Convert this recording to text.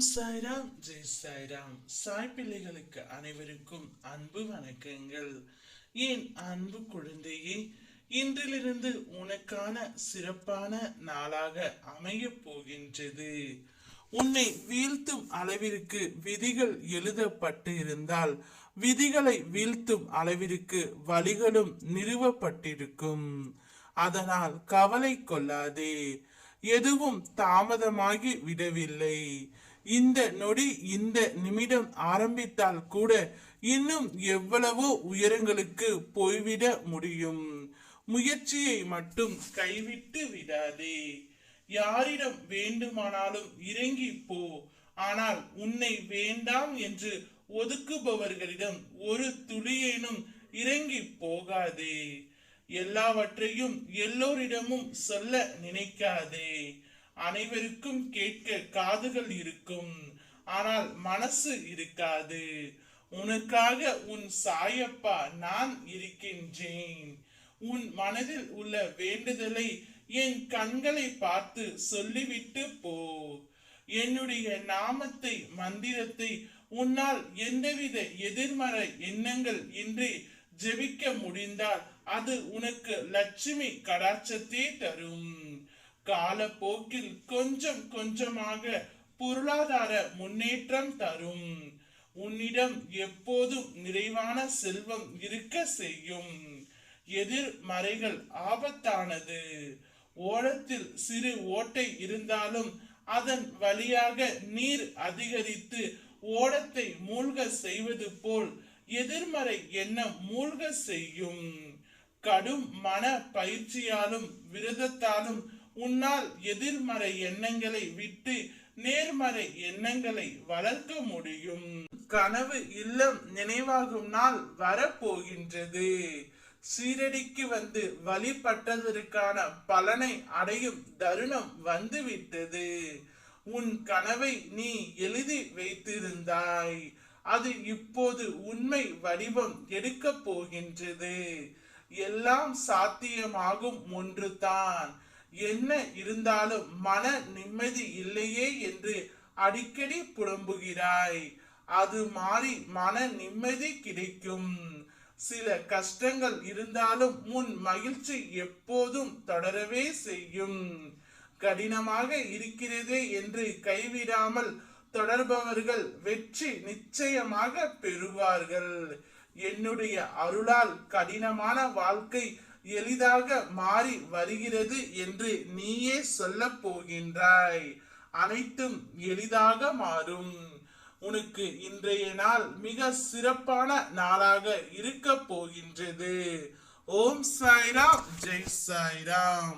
சாய்ராம் ஜெய் சாய்ராம் சாய் பிள்ளைகளுக்கு அனைவருக்கும் அன்பு வணக்கங்கள். என் அன்பு குழந்தையே இன்றிலிருந்து உனக்கான சிறப்பான நாளாக அமையப் போகின்றது. உன்னை வீழ்த்தும் அளவிற்கு விதிகள் எழுதப்பட்டு இருந்தால் விதிகளை வீழ்த்தும் அளவிற்கு வழிகளும் நிறுவப்பட்டிருக்கும். அதனால் கவலை கொள்ளாதே. எதுவும் தாமதமாகி விடவில்லை. இந்த நொடி இந்த நிமிடம் ஆரம்பித்தால் கூட இன்னும் எவ்வளவோ உயரங்களுக்கு போய்விட முடியும். முயற்சியை மட்டும் கைவிட்டு விடாதே. யாரிடம் வேண்டுமானாலும் இறங்கி போ. ஆனால் உன்னை வேண்டாம் என்று ஒதுக்குபவர்களிடம் ஒரு துளியேனும் இறங்கி போகாதே. எல்லாவற்றையும் எல்லோரிடமும் சொல்ல நினைக்காதே. அனைவருக்கும் கேட்க காதுகள் இருக்கும். ஆனால் மனசு இருக்காது. உனக்காக உன் சாயப்பா நான் இருக்கின்றேன். உன் மனதில் உள்ள வேண்டுதலை என் கண்களை பார்த்து சொல்லிவிட்டு போ. என்னுடைய நாமத்தை மந்திரத்தை உன்னால் எந்தவித எதிர்மறை எண்ணங்கள் இன்றி ஜெபிக்க முடிந்தால் அது உனக்கு லட்சுமி கடாட்சத்தை தரும். காலப்போக்கில் கொஞ்சம் கொஞ்சமாக பொருளாதார முன்னேற்றம் தரும். உன்னிடம் எப்போதும் நிறைவான செல்வம் இருக்க செய்யும். எதிர்மறைகள் ஆபத்தானது. ஓடத்தில் சிறு ஓட்டை இருந்தாலும் அதன் வழியாக நீர் அதிகரித்து ஓடத்தை மூழ்க செய்வது போல் எதிர்மறை எண்ணம் மூழ்க செய்யும். கடும் மன பயிற்சியாலும் விரதத்தாலும் உன்னால் எதிர்மறை எண்ணங்களை விட்டு நேர்மறை எண்ணங்களை வளர்க்க முடியும். கனவு இல்லம் நினைவாகும் நாள் வரப்போகின்றது. சீரடிக்கு வந்து வழிபட்டதற்கான பலனை அடையும் தருணம் வந்துவிட்டது. உன் கனவை நீ எழுதி வைத்திருந்தாய். அது இப்போது உண்மை வடிவம் எடுக்கப் போகின்றது. எல்லாம் சாத்தியமாகும் ஒன்றுதான். என்ன இருந்தாலும் மன நிம்மதி இல்லையே என்று அடிக்கடி புலம்புகிறாய். அது மாறி மன நிம்மதி கிடைக்கும். சில கஷ்டங்கள் இருந்தாலும் உன் மகிழ்ச்சி எப்போதும் தொடரவே செய்யும். கடினமாக இருக்கிறதே என்று கைவிடாமல் தொடர்பவர்கள் வெற்றி நிச்சயமாக பெறுவார்கள். என்னுடைய அருளால் கடினமான வாழ்க்கை எளிதாக மாறி வருகிறது என்று நீயே சொல்ல போகின்றாய். அனைத்தும் எளிதாக மாறும். உனக்கு இன்றைய நாள் மிக சிறப்பான நாளாக இருக்க போகின்றது. ஓம் சாய்ராம். ஜெய் சாய்ராம்.